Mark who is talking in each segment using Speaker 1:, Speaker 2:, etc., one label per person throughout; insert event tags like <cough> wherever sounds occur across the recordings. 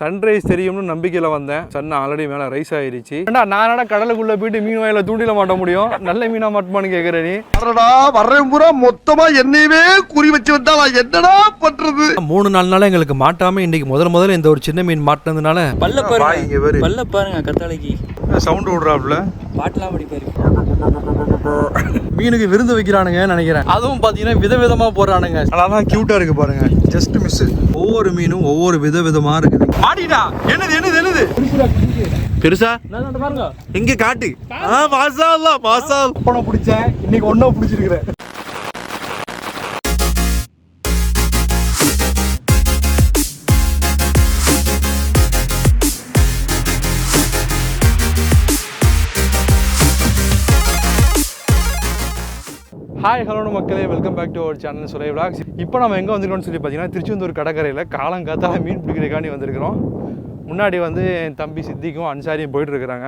Speaker 1: Sunrise தெரியும்னு நம்பிக்கையில் வந்தேன். சன் ஆல்ரெடி மேலே ரைஸ் ஆயிருச்சு. ஏண்டா நானடா கடலுக்குள்ளே போயிட்டு மீன் வாயில தூண்டில மாட்ட முடியும்? நல்ல மீனா மாட்டுமான்னு கேட்குற நீ.
Speaker 2: அடடா வர்றேன் பூரா. மொத்தமா என்னையவே குறி வச்சு வந்தா நான் என்னடா பண்றது?
Speaker 1: மூணு நாலு நாள் எங்களுக்கு மாட்டாம இன்னைக்கு முதல் முதல்ல இந்த ஒரு சின்ன மீன் மாட்டினதுனால
Speaker 3: பல்ல. பாருங்க. பல்ல பாருங்க கத்தாழைக்கு
Speaker 1: சவுண்ட் விடுறாப்புல
Speaker 3: பாட்டெல்லாம் படிப்பாரு. <laughs>
Speaker 1: மீனுக்கு விருந்து வைக்கிறானுங்க நினைக்கிறேன். அதுவும் பார்த்தீங்கன்னா விதவிதமா போடுறானுங்க. அதான் கியூட்டா இருக்கு பாருங்க. ஜஸ்ட் மிஸ் ஒவ்வொரு மீனும் ஒவ்வொரு விதவிதமா இருக்குது. மாட்டிடா என்னது என்னது என்னது? பெருசா?
Speaker 3: பாருங்க.
Speaker 1: எங்க காட்டு. மாசா இல்ல மாசா பணம் பிடிச்சேன். இன்னைக்கு ஒண்ணா பிடிச்சிருக்கிறேன். ஹாய் ஹலோ மக்களே. Welcome back to our channel Surai vlogs இப்போ நம்ம எங்கே வந்திருக்கோம்னு சொல்லி பார்த்தீங்கன்னா திருச்செந்தூர் கடற்கரையில் காலங்காத்தால மீன் பிடிக்கிறதுக்காண்டி வந்திருக்கிறோம். முன்னாடி வந்து என் தம்பி சித்திக்கும் அன்சாரியும் போயிட்டுருக்குறாங்க.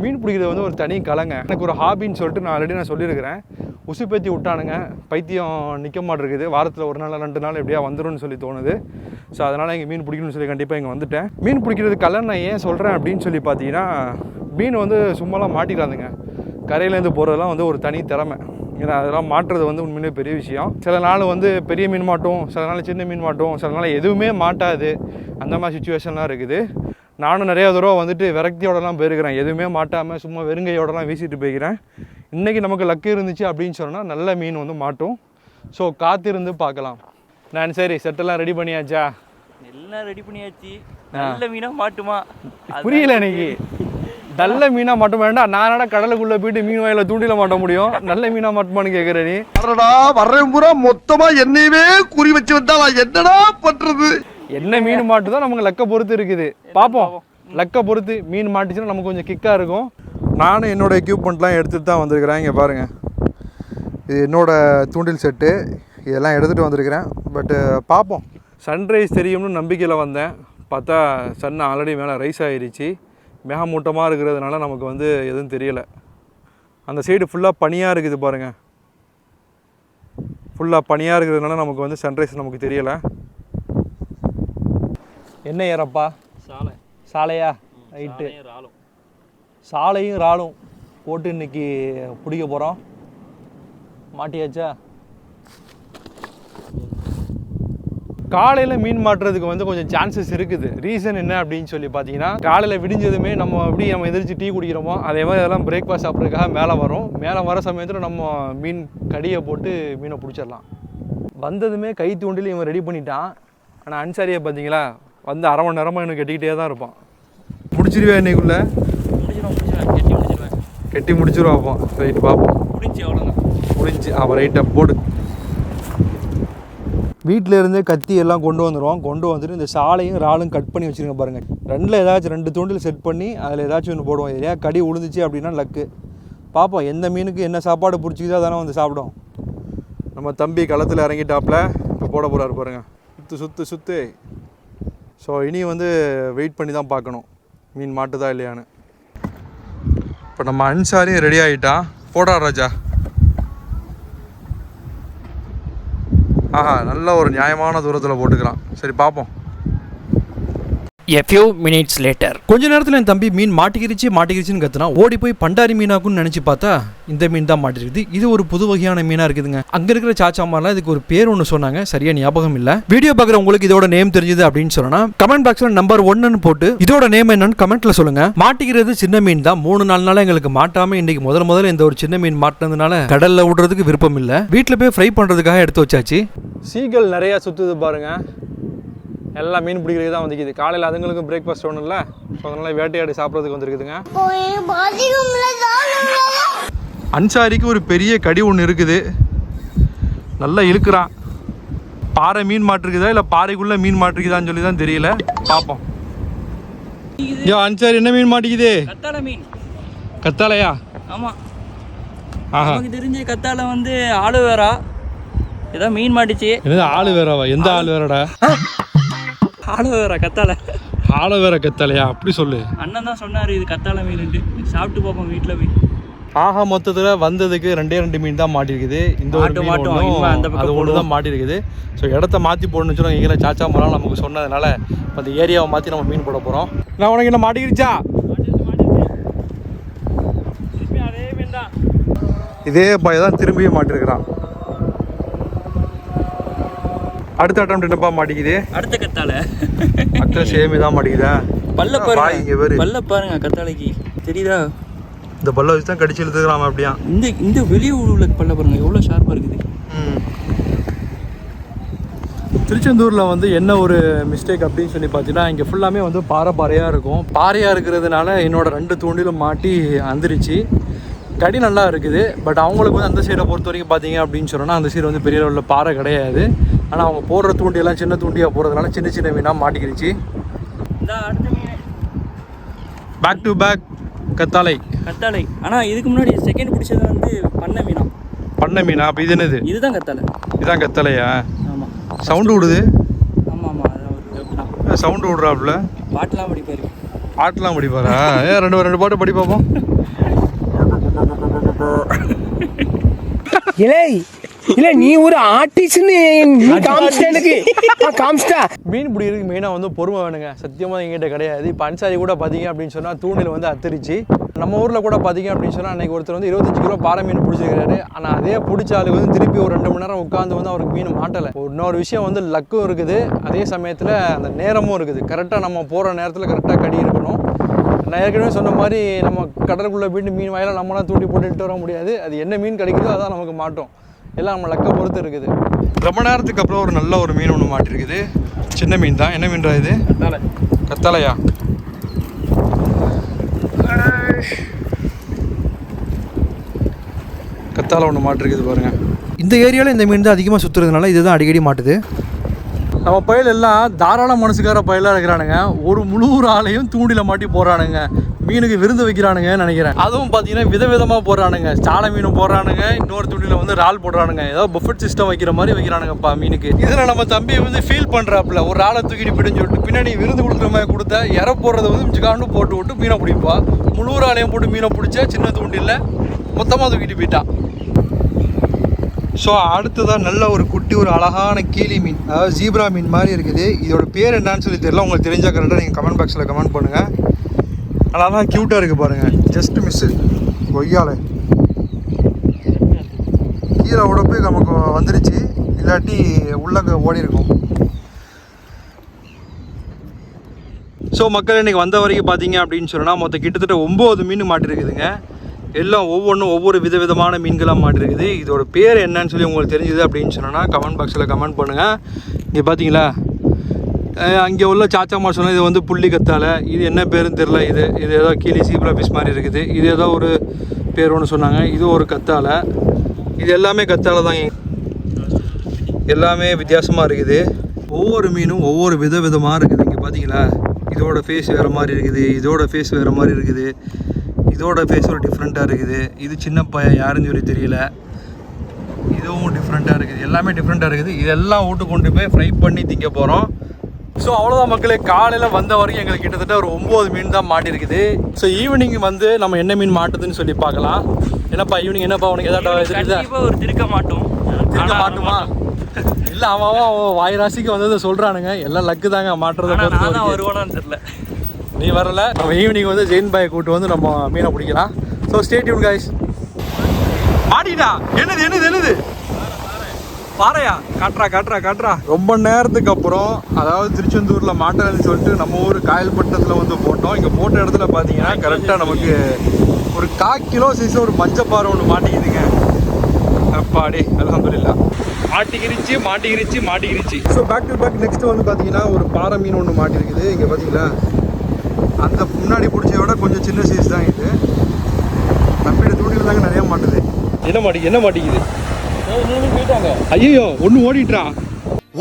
Speaker 1: மீன் பிடிக்கிறது வந்து ஒரு தனி கலைங்க. எனக்கு ஒரு ஹாபின்னு சொல்லிட்டு நான் ஆல்ரெடி நான் சொல்லியிருக்கிறேன். உசுப்பேத்தி விட்டானுங்க. பைத்தியம் நிற்க மாட்டிருக்குது வாரத்தில் ஒரு நாள் ரெண்டு நாள் எப்படியா வந்துரும்னு சொல்லி தோணுது. ஸோ அதனால் இங்கே மீன் பிடிக்கணும்னு சொல்லி கண்டிப்பாக இங்கே வந்துட்டேன். மீன் பிடிக்கிறது கலை நான் ஏன் சொல்கிறேன் அப்படின்னு சொல்லி பார்த்தீங்கன்னா மீன் வந்து சும்மாலாம் மாட்டிடாதுங்க கரையிலேருந்து போகிறதெல்லாம் வந்து ஒரு தனி திறமை. ஏன்னா அதெல்லாம் மாட்டுறது வந்து உண்மையிலே பெரிய விஷயம். சில நாள் வந்து பெரிய மீன் மாட்டும் சில நாள் சின்ன மீன் மாட்டும் சில நாள் எதுவுமே மாட்டாது. அந்த மாதிரி சுச்சுவேஷன்லாம் இருக்குது. நானும் நிறைய தடவை வந்துட்டு விரக்தியோடலாம் போயிருக்கிறேன். எதுவுமே மாட்டாமல் சும்மா வெறுங்கையோடலாம் வீசிட்டு போய்க்கிறேன் இன்றைக்கி நமக்கு லக்கு இருந்துச்சு அப்படின்னு சொன்னால் நல்ல மீன் வந்து மாட்டும். ஸோ காத்திருந்து பார்க்கலாம். நான் சரி செட்டெல்லாம் ரெடி பண்ணியாச்சா?
Speaker 3: எல்லாம் ரெடி பண்ணியாச்சு. நல்ல மீனா மாட்டுமா?
Speaker 1: புரியல எனக்கு நல்ல மீனா மட்டும் வேண்டாம். நானடா கடலுக்குள்ள போயிட்டு மீன் வாயில தூண்டில மாட்ட முடியும்? நல்ல மீனா மட்டுமான்னு கேக்குற நீ.
Speaker 2: அடடா வர்றேன் பூரா. மொத்தமா என்னையவே குறி வச்சு வந்தா என்னடா பண்றது?
Speaker 1: என்ன மீன் மாட்டுதோ நமக்கு லக்க பொறுத்து இருக்குது. பார்ப்போம் லக்க பொறுத்து மீன் மாட்டுச்சுன்னா நமக்கு கொஞ்சம் கிக்கா இருக்கும். நானும் என்னோட எக்யூப்மெண்ட்லாம் எடுத்துட்டு தான் வந்திருக்கிறேன். இங்கே பாருங்க. இது என்னோட தூண்டில் செட்டு. இதெல்லாம் எடுத்துகிட்டு வந்திருக்கிறேன். பட்டு பார்ப்போம் சன்ரைஸ் தெரியும்னு நம்பிக்கையில் வந்தேன். பார்த்தா சன் ஆல்ரெடி மேலே ரைஸ் ஆயிருச்சு. மேகமூட்டமாக இருக்கிறதுனால நமக்கு வந்து எதுவும் தெரியலை. அந்த சைடு ஃபுல்லாக பனியாக இருக்குது பாருங்கள் ஃபுல்லாக பனியாக இருக்கிறதுனால நமக்கு வந்து சன்ரைஸ் நமக்கு தெரியலை. என்ன ஏறப்பா?
Speaker 3: சாலை.
Speaker 1: சாலையா? ரைட்டு
Speaker 3: சாலையும் இறாலும்
Speaker 1: போட்டு இன்னைக்கு பிடிக்க போகிறோம் மாட்டியாச்சா? காலையில் மீன் மாட்டுறதுக்கு வந்து கொஞ்சம் சான்சஸ் இருக்குது. ரீசன் என்ன அப்படின்னு சொல்லி பார்த்தீங்கன்னா காலையில் விடிஞ்சதுமே நம்ம எப்படி நம்ம எதிர்த்து டீ குடிக்கிறோமோ அதே மாதிரி அதெல்லாம் பிரேக்ஃபாஸ்ட் சாப்பிட்றதுக்காக மேலே வரும். மேலே வர சமயத்தில் நம்ம மீன் கடியை போட்டு மீனை பிடிச்சிடலாம். வந்ததுமே கை தூண்டில் இவன் ரெடி பண்ணிட்டான். ஆனால் அன்சாரியை பார்த்தீங்களா வந்து அரை மணி நேரமாக எனக்கு கட்டிக்கிட்டே தான் இருப்பான். முடிச்சிருவேன் இன்னைக்குள்ள?
Speaker 3: கெட்டி முடிச்சிடுவேன்
Speaker 1: கட்டி முடிச்சிருவா அப்போ. ரைட்டு பார்ப்போம்
Speaker 3: முடிஞ்சு அவ்வளோதான்
Speaker 1: முடிஞ்சு. அவன் ரைட்டை போடு. வீட்டிலேருந்து கத்தி எல்லாம் கொண்டு வந்துடுவோம் கொண்டு வந்துட்டு இந்த சாலையும் இறாலும் கட் பண்ணி வச்சுருங்க பாருங்கள் ரெண்டில் ஏதாச்சும் ரெண்டு தூண்டில் செட் பண்ணி அதில் ஏதாச்சும் ஒன்று போடுவோம். எதையா கடி உளுந்துச்சு அப்படின்னா லக்கு பார்ப்போம் எந்த மீனுக்கு என்ன சாப்பாடு பிடிச்சிக்கிதோ தானே வந்து சாப்பிடும். நம்ம தம்பி களத்தில் இறங்கிட்டாப்புல இப்போ போட போகிறாரு பாருங்கள் சுற்று சுற்று சுற்று ஸோ இனி வந்து வெயிட் பண்ணி தான் பார்க்கணும். மீன் மாட்டுதா இல்லையான்னு. இப்போ நம்ம அன்சாரியும் ரெடி ஆகிட்டான் போடா ராஜா. ஆஹா நல்ல ஒரு நியாயமான தூரத்தில் போட்டுக்கிறான். சரி பார்ப்போம்
Speaker 4: A few minutes later.
Speaker 1: கொஞ்ச நேரத்தில் என் தம்பி மீன் மாட்டிக்கிருச்சு மாட்டிக்கிருச்சுன்னு கத்துனா ஓடி போய் பண்டாரி மீனாக்குன்னு நினச்சி பார்த்தா இந்த மீன் தான் மாட்டிருக்குது. இது ஒரு புது வகையான மீனாக இருக்குதுங்க. அங்கே இருக்கிற சாச்சாமாரெலாம் இதுக்கு ஒரு பேர் ஒன்று சொன்னாங்க. சரியா ஞாபகம் இல்லை. வீடியோ பார்க்குற உங்களுக்கு இதோட நேம் தெரிஞ்சது அப்படின்னு சொன்னா கமெண்ட் பாக்ஸில் நம்பர் ஒன்னு போட்டு இதோட நேம் என்னன்னு கமெண்ட்ல சொல்லுங்க. மாட்டிக்கிறது சின்ன மீன் தான். மூணு நாலு நாள் எங்களுக்கு மாட்டாம இன்னைக்கு முதல் முதல்ல இந்த ஒரு சின்ன மீன் மாட்டினதுனால கடல்ல விடுறதுக்கு விருப்பம் இல்லை. வீட்டில் போய் ஃப்ரை பண்ணுறதுக்காக எடுத்து வச்சாச்சு. சீகள் நிறைய சுற்றுது பாருங்க. எல்லாம் மீன் பிடிக்கிறதுக்கு தான் வந்துக்குது காலையில் அதுங்களுக்கும் பிரேக்ஃபாஸ்ட் ஒன்றும் இல்லை ஸோ அதனால் வேட்டையாடி சாப்பிட்றதுக்கு வந்துருக்குதுங்க. அன்சாரிக்கு ஒரு பெரிய கடி ஒன்று இருக்குது. நல்லா இழுக்கிறான். பாறை மீன் மாட்டிருக்குதா இல்லை பாறைக்குள்ளே மீன் மாட்டிருக்குதான்னு சொல்லி தான் தெரியல. பார்ப்போம் ஐயோ அன்சாரி என்ன மீன் மாட்டிக்குது?
Speaker 3: கத்தாழை மீன்.
Speaker 1: கத்தாலையா
Speaker 3: ஆமாம்
Speaker 1: ஆஹா.
Speaker 3: நமக்கு தெரிஞ்ச கத்தாழை வந்து ஆலுவேரா. ஏதோ மீன் மாட்டிச்சு.
Speaker 1: ஆளு வேறவா எந்த ஆள் வேறடா
Speaker 3: ஆலுவேரா கத்தாழை
Speaker 1: ஆளு வேற கத்தாலையா? அப்படி சொல்லு.
Speaker 3: அண்ணன் தான் சொன்னார் இது கத்தாழை மீன்ட்டு சாப்பிட்டு பார்ப்போம் வீட்டில் போய்.
Speaker 1: ஆக மொத்தத்தில் வந்ததுக்கு ரெண்டே ரெண்டு மீன் தான் மாட்டிருக்குது. இந்த ஒரு
Speaker 3: மாட்டும்,
Speaker 1: அது ஒன்று தான் மாட்டிருக்குது. ஸோ இடத்த மாற்றி போடணும்னு சொல்லி எங்களை சாச்சா மரம் நமக்கு சொன்னதுனால அந்த ஏரியாவை மாற்றி நம்ம மீன் போட போகிறோம் நான் உனக்கு என்ன மாட்டிக்கிடுச்சா
Speaker 3: அதே மீன் தான்.
Speaker 1: இதே பையன் தான் திரும்பியும் மாட்டிருக்கிறான். அடுத்த அட்டம் என்னப்பா மாட்டிக்குது?
Speaker 3: அடுத்த கத்தாழை.
Speaker 1: அடுத்த சேமி தான் மாட்டிக்குதா?
Speaker 3: பல்ல
Speaker 1: வாய் இங்க பாரு.
Speaker 3: பாருங்க பல்ல பாருங்க கத்தாழைக்கு தெரியுதா?
Speaker 1: இந்த பல்ல வச்சு தான் கடிச்சு இழுத்துக்கிறான் அப்படியா?
Speaker 3: இந்த இந்த வெளியே உள்ள பல்ல பாருங்க. எவ்வளோ ஷார்ப்பாக இருக்குது.
Speaker 1: திருச்செந்தூரில் வந்து என்ன ஒரு மிஸ்டேக் அப்படின்னு சொல்லி பார்த்தீங்கன்னா இங்கே ஃபுல்லாமே வந்து பாறை பாறையாக இருக்கும். பாறையாக இருக்கிறதுனால என்னோட ரெண்டு தூண்டிலும் மாட்டி அந்திரிச்சு. கடி நல்லா இருக்குது. பட் அவங்களுக்கு வந்து அந்த சைடை பொறுத்த வரைக்கும் பார்த்தீங்க அப்படின்னு சொன்னால் அந்த சைடு வந்து பெரிய லெவலில் பாறை கிடையாது. ஆனால் அவங்க போடுற தூண்டியெல்லாம் சின்ன தூண்டியாக போடுறதுனால சின்ன சின்ன மீனாக
Speaker 3: மீன்.
Speaker 1: பேக் டு பேக் கத்தாழை.
Speaker 3: கத்தாழை. ஆனால் இதுக்கு முன்னாடி செகண்ட் பிடிச்சது வந்து பண்ண மீனா.
Speaker 1: பண்ண மீனா? அப்போ இது என்னது?
Speaker 3: இதுதான் கத்தாழை.
Speaker 1: இதான் கத்தலையா
Speaker 3: ஆமாம்
Speaker 1: சவுண்டு விடுது.
Speaker 3: ஆமாம் ஆமாம்
Speaker 1: சவுண்டு விடுறாப்புல.
Speaker 3: பாட்டெலாம் படிப்பாரு.
Speaker 1: பாட்டுலாம் படிப்பாரா? ஏன் ரெண்டு ரெண்டு பாட்டு படி பார்ப்போம்
Speaker 5: இலே! இல்ல நீ ஒரு ஆர்டிஸ்ட்னு நீ காமிச்சிட்ட
Speaker 1: மீன் பிடிக்கிறதுக்கு மெயினாக வந்து பொறுமை வேணுங்க. சத்தியமாக எங்கிட்ட கிடையாது. இப்போ அன்சாரி கூட பார்த்தீங்க அப்படின்னு சொன்னால் தூண்டில் வந்து அத்தரிச்சு. நம்ம ஊரில் கூட பார்த்தீங்க அப்படின்னு சொன்னால் அன்றைக்கி ஒருத்தர் வந்து இருபத்தஞ்சு கிலோ பாறை மீன் பிடிச்சிருக்காரு. ஆனால் அதே பிடிச்ச ஆளுக்கு வந்து திருப்பி ஒரு ரெண்டு மணி நேரம் உட்காந்து வந்து அவருக்கு மீன் மாட்டலை. இன்னொரு விஷயம் வந்து லக்கும் இருக்குது. அதே சமயத்தில் அந்த நேரமும் இருக்குது. கரெக்டாக நம்ம போகிற நேரத்தில் கரெக்டாக கடி இருக்கணும். நான் ஏற்கனவே சொன்ன மாதிரி நம்ம கடலுக்குள்ளே போயிட்டு மீன் வாயில நம்மளாம் தூண்டி போட்டுட்டு வர முடியாது. அது என்ன மீன் கிடைக்குதோ அதான் நமக்கு மாட்டோம். எல்லாம் நம்ம லக்கை பொறுத்து இருக்குது. ரொம்ப நேரத்துக்கு அப்புறம் ஒரு நல்ல ஒரு மீன் ஒன்று மாட்டிருக்குது. சின்ன மீன் தான். என்ன மீன்டா இது?
Speaker 3: கத்தாழை.
Speaker 1: கத்தாழையா? கத்தாழை ஒன்று மாட்டிருக்குது பாருங்க. இந்த ஏரியாவில் இந்த மீன் தான் அதிகமாக சுற்றுறதுனால இதுதான் அடிக்கடி மாட்டுது. நம்ம பயல் எல்லாம் தாராள மனசுக்கார பயலாக இருக்கிறானுங்க. ஒரு முழு ஆளையும் தூண்டில மாட்டி போடுறானுங்க மீனுக்கு விருந்து வைக்கிறானுங்கன்னு நினைக்கிறேன். அதுவும் பார்த்தீங்கன்னா விதவிதமாக போடுறானுங்க. சாலை மீன் போடுறானுங்க. இன்னொரு துணியில் வந்து இறால் போடுறானுங்க. ஏதோ பஃபெட் சிஸ்டம் வைக்கிற மாதிரி வைக்கிறானுங்கப்பா மீனுக்கு. இதில் நம்ம தம்பி வந்து ஃபீல் பண்ணுறாப்புல ஒரு ஆளை தூக்கிட்டு பிடிஞ்சு விட்டு பின்னாடி விருந்து கொடுக்குற மாதிரி கொடுத்தா இற போடுறத வந்து மிச்சுக்காண்டு போட்டு விட்டு மீனை பிடிப்பா. முழு ஆலயம் போட்டு மீனை பிடிச்சா சின்ன தூண்டில மொத்தமாக தூக்கிட்டு போயிட்டான் ஸோ அடுத்ததாக நல்ல ஒரு குட்டி ஒரு அழகான கீழி மீன் அதாவது ஜீப்ரா மீன் மாதிரி இருக்குது. இதோட பேர் என்னன்னு சொல்லி தெரியல. உங்களுக்கு தெரிஞ்சால் கரெக்டாக நீங்கள் கமெண்ட் பாக்ஸில் கமெண்ட் பண்ணுங்கள் அழகாக க்யூட்டாக இருக்குது பாருங்கள் ஜஸ்ட் மிஸ்ஸு கொய்யால. கீழே உடப்பு நமக்கு வந்துருச்சு. இல்லாட்டி உள்ளங்க ஓடி இருக்கும் ஸோ மக்கள் இன்றைக்கி வந்த வரைக்கும் பார்த்தீங்க அப்படின்னு சொன்னால் மொத்தம் கிட்டத்தட்ட ஒம்பது மீன் மாட்டிருக்குதுங்க. எல்லாம் ஒவ்வொன்றும் ஒவ்வொரு விதவிதமான மீன்களாக மாட்டிருக்குது. இதோட பேர் என்னன்னு சொல்லி உங்களுக்கு தெரிஞ்சுது அப்படின்னு சொன்னால் கமெண்ட் பாக்ஸில் கமெண்ட் பண்ணுங்கள் இங்கே பார்த்தீங்களா அங்கே உள்ள சாச்சாமா சொன்னால் இது வந்து புள்ளி கத்தாழை இது என்ன பேருன்னு தெரில இது இது ஏதோ கீழே சீப்ரா ஃபிஷ் மாதிரி இருக்குது. இது ஏதோ ஒரு பேர் ஒன்று சொன்னாங்க. இது ஒரு கத்தாழை இது எல்லாமே கத்தாழை தான் எல்லாமே வித்தியாசமாக இருக்குது. ஒவ்வொரு மீனும் ஒவ்வொரு வித விதமாக இருக்குது. இங்கே பார்த்தீங்களா இதோட ஃபேஸ் வேறு மாதிரி இருக்குது. இதோட ஃபேஸ் வேறு மாதிரி இருக்குது. இதோட ஃபேஸ் ஒரு டிஃப்ரெண்ட்டாக இருக்குது. இது சின்ன பையன் யாருன்னு சொல்லி தெரியல. இதுவும் டிஃப்ரெண்ட்டாக இருக்குது. எல்லாமே டிஃப்ரெண்ட்டாக இருக்குது. இதெல்லாம் வீட்டு கொண்டு போய் ஃப்ரை பண்ணி திங்க போகிறோம் ஸோ அவ்வளோதான் மக்களே. காலையில் வந்த வரைக்கும் எங்களுக்கு கிட்டத்தட்ட ஒரு ஒம்பது மீன் தான் மாட்டிருக்குது. ஸோ ஈவினிங் வந்து நம்ம என்ன மீன் மாட்டுதுன்னு சொல்லி பார்க்கலாம். என்னப்பா ஈவினிங் என்னப்பா உனக்கு ஏதாவது
Speaker 3: ஒரு திருக்க மாட்டோம்.
Speaker 1: திருக்க மாட்டுமா? இல்ல அவன் அவன் வாய் ராசிக்கு வந்ததை சொல்றானுங்க. எல்லாம் லக்கு தாங்க மாட்டுறத.
Speaker 3: வருவானான்னு தெரில
Speaker 1: நீ வரல. நம்ம ஈவினிங் வந்து ஜெயின் பாயை கூட்டு வந்து நம்ம மீனை பிடிக்கலாம். ஸோ ஸ்டேட்யூன் கைஸ் மாட்டிடா என்னது என்னது என்னது? பாறையா? காட்டுறா காட்டுறா காட்டுறா. ரொம்ப நேரத்துக்கு அப்புறம் அதாவது திருச்செந்தூர்ல மாட்டலன்னு சொல்லிட்டு நம்ம ஊர் காயல்பட்டத்தில் வந்து போட்டோம். இங்க போட்ட இடத்துல பாத்தீங்கன்னா கரெக்டா நமக்கு ஒரு கால் கிலோ சைஸ் ஒரு மஞ்சப்பாறை ஒன்று மாட்டிக்குதுங்க. அப்பாடி அல்ஹம்துலில்லாஹ் மாட்டிக்கிருச்சு மாட்டிக்கிருச்சு மாட்டிக்கிருச்சு. So back to back next வந்து பார்த்தீங்கன்னா ஒரு பாறை மீன் ஒன்று மாட்டிருக்குது. இங்கே பார்த்தீங்களா அந்த முன்னாடி பிடிச்சத விட கொஞ்சம் சின்ன சைஸ் தான் இது. தம்பியோட தூண்டில் தாங்க நிறைய மாட்டுது. என்ன மாட்டி என்ன மாட்டிக்குது? ஐயோ ஒன்று ஓடிட்டான்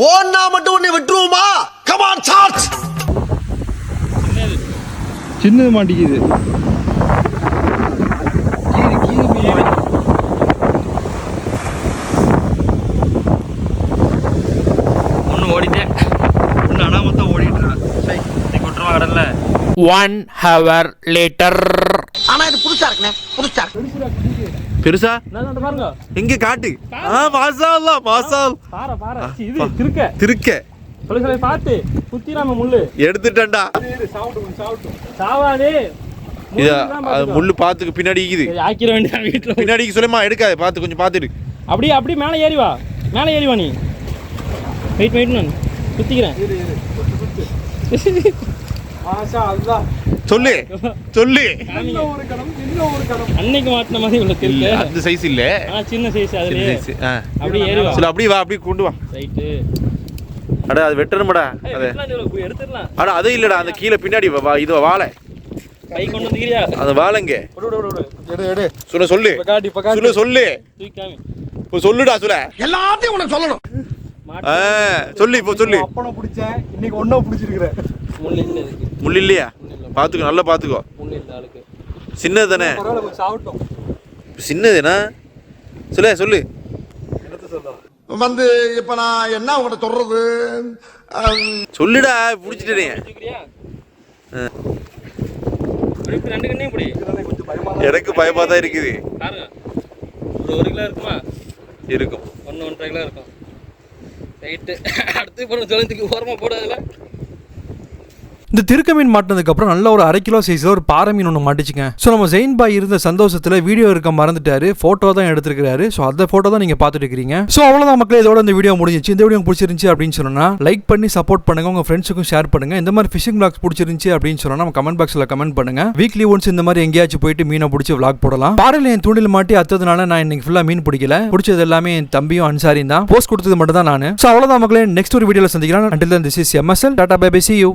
Speaker 2: ஓன்னா மட்டும் உன்னை விட்டுருவோமா? கமான் சார்ஜ்
Speaker 1: சின்னது. மாட்டிக்குது.
Speaker 4: One hour later.
Speaker 2: ஆனா இது புதுசா இருக்குண்ணே புதுசா.
Speaker 6: பெருசா?
Speaker 3: பாருங்க.
Speaker 6: எங்க காட்டு? ஆ மாசா அல்ல மாசா
Speaker 3: பாறை பாறை சி, இது திருக்க.
Speaker 6: திருக்க.
Speaker 3: சொல்லி சொல்லி பார்த்து குத்திராம முள்ளு.
Speaker 6: எடுத்துட்டேன்டா.
Speaker 3: சாவாதே.
Speaker 6: இத அது முள்ளு பாத்துக்கு பின்னாடி இருக்குது.
Speaker 3: சரி ஆக்கிட வேண்டிய வீட்டுல.
Speaker 6: பின்னாடி சொல்லுமா எடுக்காத பாத்து கொஞ்சம் பாத்துட்டு
Speaker 3: அப்படியே அப்படியே மேலே ஏறி வா. மேலே ஏறி வா நீ. வெயிட் வெயிட் நான் குத்திக்கிறேன். <laughs>
Speaker 6: சொல்லு சொல்லு.
Speaker 3: அன்னைக்கு மாட்டின மாதிரி உள்ள
Speaker 6: இல்ல
Speaker 3: திருக்கு
Speaker 6: அந்த சைஸ் இல்ல.
Speaker 3: ஆனா சின்ன சைஸ்
Speaker 6: size. ஆ.
Speaker 3: அப்படியே ஏறி வா.
Speaker 6: சொல்லு அப்படியே வா அப்படியே கொண்டு வா.
Speaker 3: ரைட்டு
Speaker 6: அட அது வெட்டணுமாடா அது.
Speaker 3: எடுத்துடலாம்.
Speaker 6: அட அது இல்லடா அந்த கீழே பின்னாடி வா- வா இது வாழை.
Speaker 3: கை கொண்டு வந்துக்கிறியா?
Speaker 6: அந்த
Speaker 1: விடு எடு எடு.
Speaker 6: சொல்ல சொல்லு. சொல்லு சொல்லு. சொல்லுடா சொல்ல.
Speaker 2: எல்லாத்தையும் உனக்கு சொல்லணும்.
Speaker 6: சொல்லு இப்போ சொல்லு.
Speaker 1: அப்பனை பிடிச்சேன். இன்னைக்கு ஒன்றை பிடிச்சிருக்கிறேன்.
Speaker 6: முள் இல்லையா பாத்துக்கோ நல்லா பாத்துக்கோ.
Speaker 3: முள்ளு இல்லை ஆளுக்கு.
Speaker 6: சின்னது தானே?
Speaker 1: பரவாயில்ல கொஞ்சம் சாப்பிட்டோம்.
Speaker 6: சின்னதுனா? சொல்லு சொல்லு.
Speaker 2: வந்து இப்ப நான் என்ன உங்கள்கிட்ட சொல்றது?
Speaker 6: சொல்லுடா பிடிச்சிட்டேன். எனக்கு பயமா தான் இருக்குது.
Speaker 3: ஒரு ஒரு கிலோ இருக்குமா?
Speaker 6: இருக்கும்.
Speaker 3: ஒன்று ஒன்றரை கிலோ இருக்கும். ரைட்டு <laughs> அடுத்து இப்போ ஜலத்துக்கு ஓரமாக போடாதுல
Speaker 1: இந்த திருக்க மீன் மாட்டினதுக்கப்புறம் நல்ல ஒரு அரை கிலோ சைஸில் ஒரு பாறை மீன் ஒன்று மாட்டிச்சுங்க. ஸோ நம்ம ஜெயின் பாய் இருந்த சந்தோஷத்தில் வீடியோ இருக்க மறந்துட்டாரு. ஃபோட்டோ தான் எடுத்துருக்காரு ஸோ அந்த ஃபோட்டோ தான் நீங்கள் பார்த்துட்டு இருக்கிறீங்க. ஸோ அவ்வளோதான் மக்களே இதோட இந்த வீடியோ முடிஞ்சிச்சு. இந்த வீடியோ பிடிச்சிருந்துச்சு அப்படின்னு சொன்னால் லைக் பண்ணி சப்போர்ட் பண்ணுங்க. உங்கள் ஃப்ரெண்ட்ஸுக்கும் ஷேர் பண்ணுங்க. இந்த மாதிரி ஃபிஷிங் பிளாக்ஸ் பிடிச்சிருந்துச்சு அப்படின்னு சொன்னால் நம்ம கமெண்ட் பாக்ஸில் கமெண்ட் பண்ணுங்க. வீக்லி ஒன்ஸ் இந்த மாதிரி எங்கேயாச்சும் போயிட்டு மீனை பிடிச்சி விளாக் போடலாம். பாறையில் என் தூண்டில் மாட்டி அத்ததுனால நான் இன்னைக்கு ஃபுல்லாக மீன் பிடிக்கல. பிடிச்சது எல்லாமே என் தம்பியும் அன்சாரியும் தான். போஸ்ட் கொடுத்தது மட்டும் தான் நான். ஸோ அவ்வளோதான் மக்களே. நெக்ஸ்ட் ஒரு வீடியோவில் சந்திக்கிறேன் until this is MSL tata bye bye see you